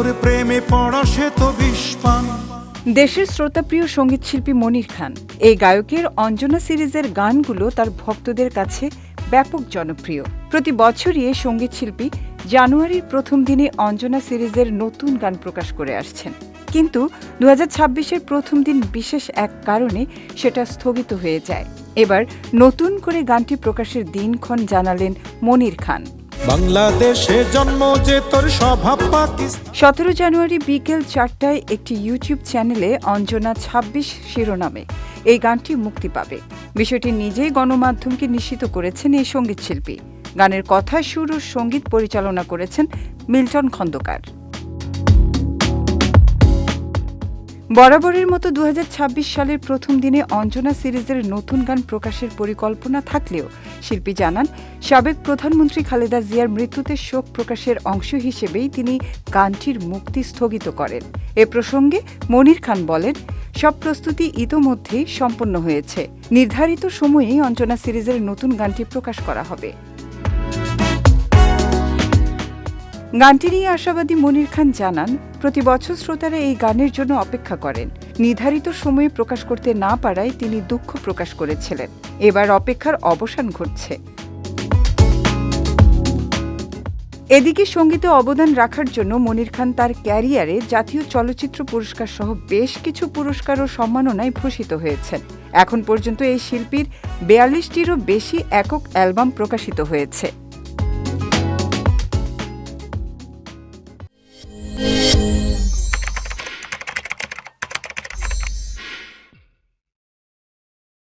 তোর প্রেমে পড়া সে তো বিস্পান দেশের শ্রোতাপ্রিয় সঙ্গীতশিল্পী মনির খান, এই গায়কের অঞ্জনা সিরিজের গানগুলো তার ভক্তদের কাছে ব্যাপক জনপ্রিয়। প্রতি বছরই এই সঙ্গীতশিল্পী জানুয়ারির প্রথম দিনে অঞ্জনা সিরিজের নতুন গান প্রকাশ করে আসছেন। কিন্তু দু হাজার প্রথম দিন বিশেষ এক কারণে সেটা স্থগিত হয়ে যায়। এবার নতুন করে গানটি প্রকাশের দিনক্ষণ জানালেন মনির খান। বাংলাদেশে জন্ম যে তোর স্বভাব সতেরো জানুয়ারি বিকেল চারটায় একটি ইউটিউব চ্যানেলে অঞ্জনা ২৬ শিরোনামে এই গানটি মুক্তি পাবে। বিষয়টি নিজেই গণমাধ্যমকে নিশ্চিত করেছেন এই সংগীত শিল্পী গানের কথা, সুর ও সংগীত পরিচালনা করেছেন মিল্টন খন্দকার। বরাবরের মতো দু হাজার ছাব্বিশ সালের প্রথম দিনে অঞ্জনা সিরিজের নতুন গান প্রকাশের পরিকল্পনা থাকলেও শিল্পী জানান, সাবেক প্রধানমন্ত্রী খালেদা জিয়ার মৃত্যুতে শোক প্রকাশের অংশ হিসেবেই তিনি গানটির মুক্তি স্থগিত করেন। এ প্রসঙ্গে মনির খান বলেন, সব প্রস্তুতি ইতোমধ্যেই সম্পন্ন হয়েছে। নির্ধারিত সময়েই অঞ্জনা সিরিজের নতুন গানটি প্রকাশ করা হবে। গানটি নিয়ে আশাবাদী মনির খান জানান প্রতি বছর শ্রোতারা এই গানের জন্য অপেক্ষা করেন। নির্ধারিত সময়ে প্রকাশ করতে না পারায় তিনি দুঃখ প্রকাশ করেছিলেন। এবার অপেক্ষার অবসান ঘটছে। এদিকে সঙ্গীতে অবদান রাখার জন্য মনির খান তার ক্যারিয়ারে জাতীয় চলচ্চিত্র পুরস্কার সহ বেশ কিছু পুরস্কার ও সম্মাননায় ভূষিত হয়েছেন। এখন পর্যন্ত এই শিল্পীর বেয়াল্লিশটিরও বেশি একক অ্যালবাম প্রকাশিত হয়েছে।